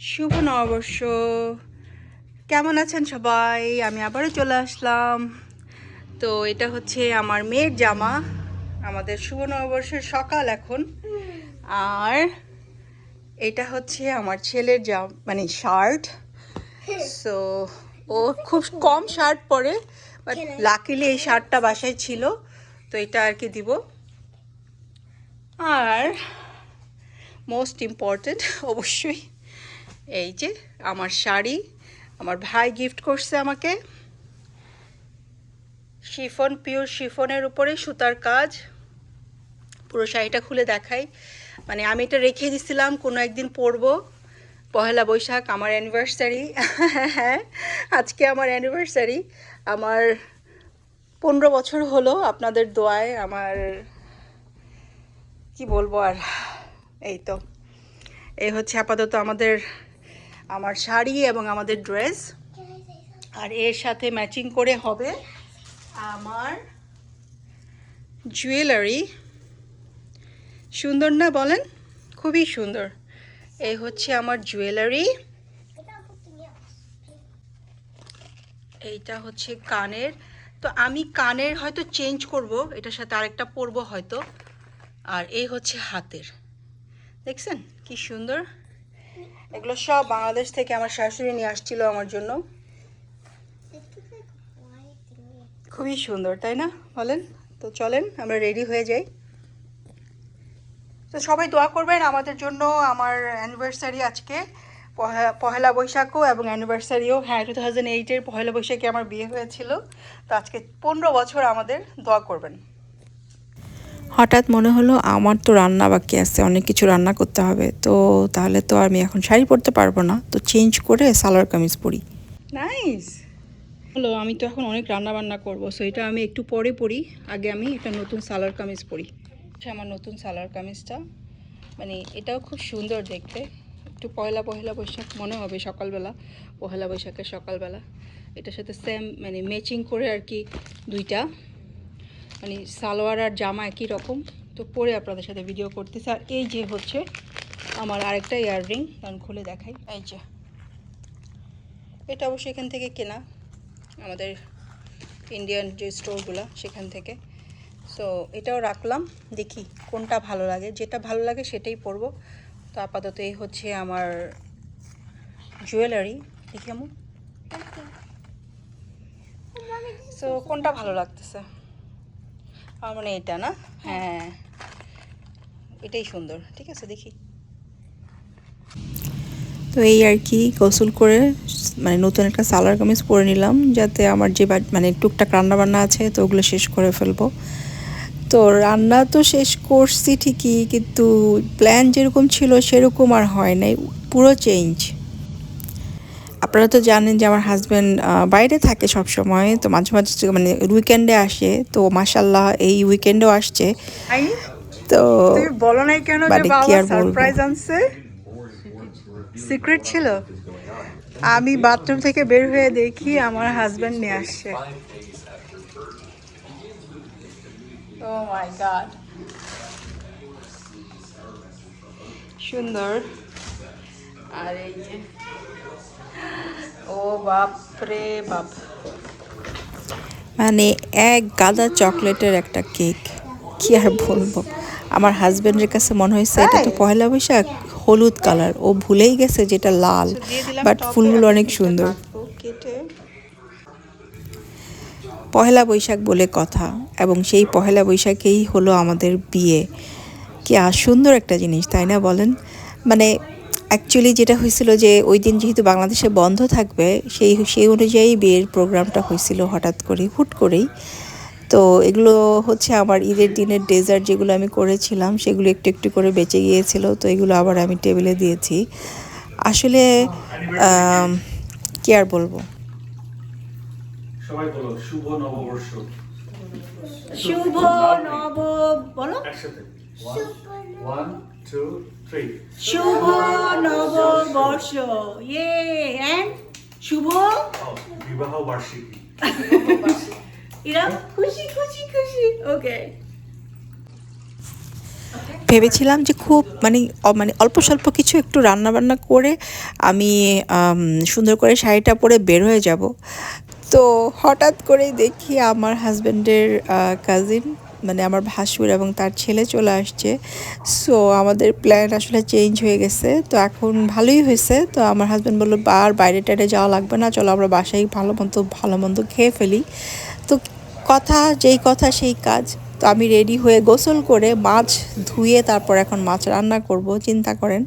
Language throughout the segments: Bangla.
শুভ নববর্ষ। কেমন আছেন সবাই? আমি আবারও চলে আসলাম। তো এটা হচ্ছে আমার মেয়ের জামা। আমাদের শুভ নববর্ষের সকাল এখন। আর এটা হচ্ছে আমার ছেলের জাম মানে শার্ট। সো ও খুব কম শার্ট পরে বাট লাকিলি এই শার্টটা বাসায় ছিল। তো এটা আর কি দিব। আর মোস্ট ইম্পর্টেন্ট অবশ্যই এই যে, আমার শাড়ি, আমার ভাই গিফট করছে আমাকে। শিফন পিওর শিফনের উপরে সুতার কাজ। পুরো শাড়িটা খুলে দেখাই। মানে আমি এটা রেখে দিছিলাম, কোনো একদিন পরবো। পহেলা বৈশাখ, আমার অ্যানিভার্সারি হ্যাঁ আজকে আমার অ্যানিভার্সারি আমার পনেরো বছর হলো আপনাদের দোয়ায়, আমার কি বলব আর, এই তো। এই হচ্ছে আপাতত আমাদের আমার শাড়ি এবং আমাদের ড্রেস। আর এর সাথে ম্যাচিং করে হবে আমার জুয়েলারি। সুন্দর না বলেন? খুবই সুন্দর। এই হচ্ছে আমার জুয়েলারি। এইটা হচ্ছে কানের। তো আমি কানের হয়তো চেঞ্জ করব, এটার সাথে আরেকটা পরবো হয়তো। আর এই হচ্ছে হাতের। দেখছেন? কি সুন্দর। এগুলো সব বাংলাদেশ থেকে আমার শাশুড়ি নিয়ে আসছিল আমার জন্য। খুবই সুন্দর, তাই না? বলেন? তো চলেন, আমরা রেডি হয়ে যাই। তো সবাই দোয়া করবেন আমাদের জন্য আমার অ্যানিভার্সারি আজকে, পহে- পহেলা বৈশাখও এবং অ্যানিভার্সারিও হ্যাঁ টু থাউজেন্ড এইটের পহেলা বৈশাখে আমার বিয়ে হয়েছিল। তো আজকে পনেরো বছর আমাদের দোয়া করবেন। হঠাৎ মনে হলো আমার তো রান্না বাকি আছে, অনেক কিছু রান্না করতে হবে। তো তাহলে তো আমি এখন শাড়ি পরতে পারব না। তো চেঞ্জ করে সালোয়ার কামিজ পরি। নাইস হলো, আমি তো এখন অনেক রান্না বান্না করব সো এটা আমি একটু পরে পরি। আগে আমি একটা নতুন সালোয়ার কামিজ পরি। এটা আমার নতুন সালোয়ার কামিজটা। মানে এটাও খুব সুন্দর দেখতে। একটু পয়লা পয়লা বৈশাখ মনে হবে সকালবেলা পহেলা বৈশাখের সকালবেলা। এটার সাথে সেম মানে ম্যাচিং করে আর কি দুইটা। মানে সালোয়ার আর জামা একই রকম। তো পরে আপনাদের সাথে ভিডিও করতেছি। আর এই যে হচ্ছে আমার আরেকটা ইয়াররিং কারণ খুলে দেখাই। এই যে। এটা অবশ্যই এখান থেকে কেনা। আমাদের ইন্ডিয়ান যে স্টোরগুলো সেখান থেকে। সো এটাও রাখলাম। দেখি কোনটা ভালো লাগে। যেটা ভালো লাগে সেটাই পরবো। তো আপাতত এই হচ্ছে আমার জুয়েলারি দেখি আমু সো কোনটা ভালো লাগতেছে? আমার মানে এটা না? হ্যাঁ। এটাই সুন্দর ঠিক আছে দেখি। তো এই আর কি গোসল করে মানে নতুন একটা সালোয়ার কামিজ পরে নিলাম যাতে আমার যে বা- মানে টুকটাক রান্না বান্না আছে তো ওগুলো শেষ করে ফেলব। তো রান্না তো শেষ করছি ঠিকই কিন্তু প্ল্যান যেরকম ছিল সেরকম আর হয় নাই পুরো চেঞ্জ আপনারা তো জানেন যে আমার হাজব্যান্ড বাইরে থাকে সব সময় তো মাঝে মাঝে মানে উইকেন্ডে আসে তো মাসাল্লাহ এই উইকেন্ডেও আসছে। তো বলো নাই কেন যে বাড়ি কি বাবা? সারপ্রাইজ আনছে? সিক্রেট ছিল। আমি বাথরুম থেকে বের হয়ে দেখি আমার হাজবেন্ড নিয়ে আসছে। ও মাই গড সুন্দর। আর এই যে ও বাপ রে বাপ। মানে এক গাদা চকলেটের একটা কেক কি আর বলব? আমার হাজবেন্ডের কাছে মনে হয়েছে এটা তো? পয়লা বৈশাখ হলুদ কালার। ও ভুলেই গেছে যেটা লাল দিলাম বাট ফুলগুলো অনেক সুন্দর। পহেলা বৈশাখ বলে কথা এবং সেই পহেলা বৈশাখেই হলো আমাদের বিয়ে। কি আর সুন্দর একটা জিনিস তাই না বলেন? মানে অ্যাকচুয়ালি যেটা হয়েছিল যে ওই দিন যেহেতু বাংলাদেশে বন্ধ থাকবে সেই সেই অনুযায়ী বিয়ের প্রোগ্রামটা হয়েছিল হঠাৎ করে হুট করেই। তো এগুলো হচ্ছে আমার ঈদের দিনের ডেজার্ট যেগুলো আমি করেছিলাম সেগুলো একটু একটু করে বেঁচে গিয়েছিল তো এগুলো আবার আমি টেবিলে দিয়েছি। আসলে কি আর বলব? সবাই বলো শুভ নববর্ষ। শুভ নব বলো। একসাথে। ওয়ান টু থ্রি শুভ নববর্ষ। ইয়ে এন্ড শুভ? বিবাহ বার্ষিকী। এরা খুশি খুশি খুশি। ওকে ভেবেছিলাম যে খুব মানে মানে অল্প স্বল্প কিছু একটু রান্না বান্না করে আমি সুন্দর করে শাড়িটা পরে বের হয়ে যাব। তো হঠাৎ করেই দেখি আমার হাজব্যান্ডের কাজিন মানে আমার ভাসুর এবং তার ছেলে চলে আসছে। সো আমাদের প্ল্যান আসলে চেঞ্জ হয়ে গেছে। তো এখন ভালোই হয়েছে। তো আমার হাজব্যান্ড বলল, আর বাইরে টাইরে যাওয়া লাগবে না। চলো আমরা বাসায় ভালো মন্দ ভালো মন্দ খেয়ে ফেলি। তো কথা, যেই কথা সেই কাজ। তো আমি রেডি হয়ে গোসল করে মাছ ধুয়ে তারপর এখন মাছ রান্না করব। চিন্তা করেন।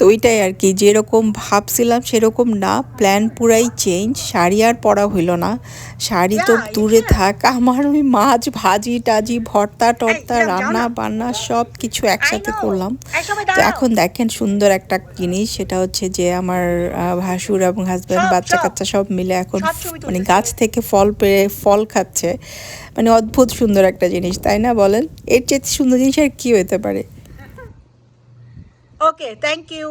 তো ওইটাই আর কি যেরকম ভাবছিলাম সেরকম না প্ল্যান পুরাই চেঞ্জ শাড়ি আর পরা হইল না। শাড়ি তো দূরে থাক আমার ওই মাছ ভাজি টাজি ভর্তা টর্তা রান্না বান্না সব কিছু একসাথে করলাম। তো এখন দেখেন সুন্দর একটা জিনিস সেটা হচ্ছে যে আমার ভাসুর এবং হাজব্যান্ড বাচ্চা কাচ্চা সব মিলে এখন মানে গাছ থেকে ফল পেয়ে ফল খাচ্ছে। মানে অদ্ভুত সুন্দর একটা জিনিস তাই না বলেন? এর চেয়ে সুন্দর জিনিস আর কী হতে পারে? ওকে থ্যাংক ইউ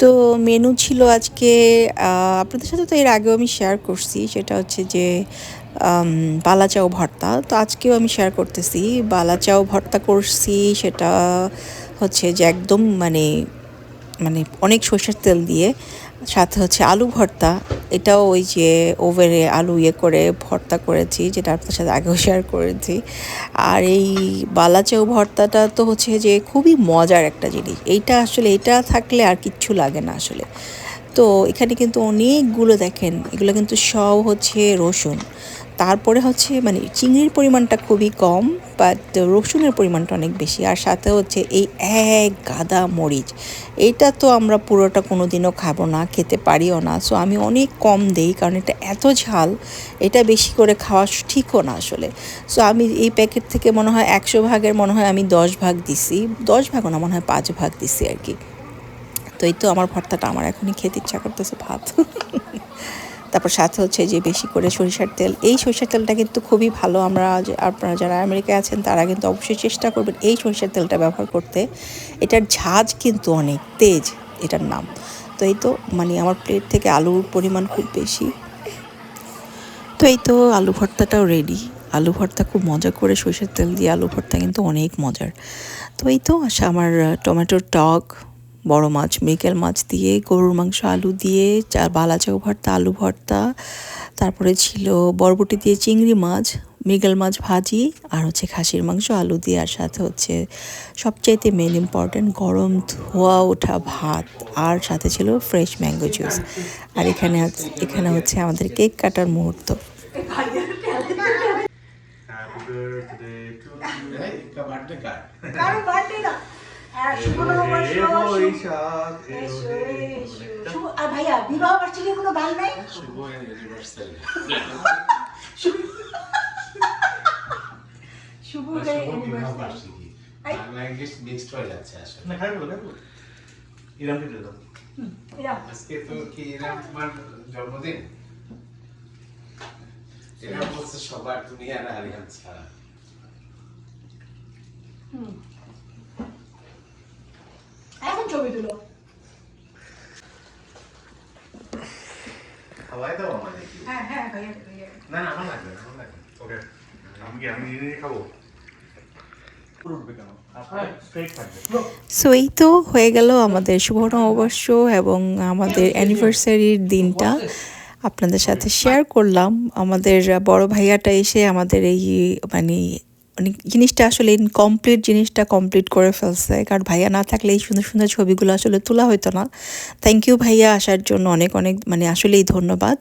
তো মেনু ছিল আজকে আপনাদের সাথে তো এর আগেও আমি শেয়ার করছি, সেটা হচ্ছে যে বালাচাও ভর্তা। তো আজকেও আমি শেয়ার করতেছি, বালাচাও ভর্তা করছি, সেটা হচ্ছে যে একদম মানে মানে অনেক সর্ষের তেল দিয়ে, সাথে হচ্ছে আলু ভর্তা। এটাও ওই যে ওভেনে আলু ইয়ে করে, ভর্তা করেছি, যেটা আপনার সাথে আগেও শেয়ার করেছি। আর এই বালাচেও ভর্তাটা তো হচ্ছে যে খুবই মজার একটা জিনিস। এইটা আসলে, এটা থাকলে আর কিচ্ছু লাগে না আসলে। তো এখানে কিন্তু অনেকগুলো দেখেন, এগুলো কিন্তু সব হচ্ছে রসুন। তারপরে হচ্ছে মানে চিংড়ির পরিমাণটা খুবই কম বাট রসুনের পরিমাণটা অনেক বেশি। আর সাথে হচ্ছে এই এক গাদা মরিচ, এটা তো আমরা পুরোটা কোনো দিনও খাব না, খেতে পারিও না। সো আমি অনেক কম দেই, কারণ এটা এত ঝাল, এটা বেশি করে খাওয়া ঠিকও না আসলে। সো আমি এই প্যাকেট থেকে মনে হয় একশো ভাগের মনে হয় আমি দশ ভাগ দিছি। দশ ভাগও না, মনে হয় পাঁচ ভাগ দিছি আর কি। তো এই তো আমার ভর্তাটা আমার, এখনই খেতে ইচ্ছা করতেছে ভাত। তারপর সাথে হচ্ছে যে বেশি করে সরিষার তেল, এই সরিষার তেলটা কিন্তু খুবই ভালো। আমরা আপনারা যারা আমেরিকায় আছেন, তারা কিন্তু অবশ্যই চেষ্টা করবেন এই সরিষার তেলটা ব্যবহার করতে। এটার ঝাঁজ কিন্তু অনেক, তেজ, এটার নাম। তো এই তো মানে আমার প্লেট থেকে আলুর পরিমাণ খুব বেশি। তো এই তো, আলু ভর্তাটাও রেডি আলু ভর্তা খুব মজা করে সরষের তেল দিয়ে আলু ভর্তা কিন্তু অনেক মজার। তো এই তো আমার টমেটোর টক বড় মাছ মৃগেল মাছ দিয়ে গরুর মাংস আলু দিয়ে চা বালাচাও ভর্তা আলু ভর্তা তারপরে ছিল বরবটি দিয়ে চিংড়ি মাছ মৃগেল মাছ ভাজি আর হচ্ছে খাসির মাংস আলু দিয়ে আর সাথে হচ্ছে সবচাইতে মেন ইম্পর্ট্যান্ট গরম ধোয়া ওঠা ভাত আর সাথে ছিল ফ্রেশ ম্যাঙ্গো জুস আর এখানে এখানে হচ্ছে আমাদের কেক কাটার মুহূর্ত। Happy birthday to you. এই কাবাড্ডে কার আর ভাইয়া বিবাহ কোনো গান নাই? শুভ বিবাহ বার্ষিকী। মিক্সড হয়ে যাচ্ছে আসলে। না, দাও। আজকে তো কি এরকম তোমার জন্মদিন? এরা বলছে সবার দুনিয়ার আরিয়ান ছাড়া। এখন ছবি তুলো। খাওয়াই দাও আমাদের কি হ্যাঁ হ্যাঁ না না আমার লাগবে আমার লাগবে। আমি কি আমি খাব? সো এই তো হয়ে গেল আমাদের শুভ নববর্ষ এবং আমাদের অ্যানিভার্সারির দিনটা। আপনাদের সাথে শেয়ার করলাম। আমাদের বড় ভাইয়াটা এসে আমাদের এই মানে জিনিসটা আসলে ইনকমপ্লিট জিনিসটা কমপ্লিট করে ফেলছে। কারণ ভাইয়া না থাকলে এই সুন্দর সুন্দর ছবিগুলো আসলে তোলা হতো না। থ্যাংক ইউ ভাইয়া আসার জন্য অনেক অনেক মানে আসলেই ধন্যবাদ।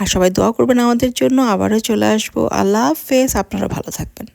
আর সবাই দোয়া করবেন আমাদের জন্য। আবারও চলে আসব। আল্লাহ হাফেজ। আপনারা ভালো থাকবেন।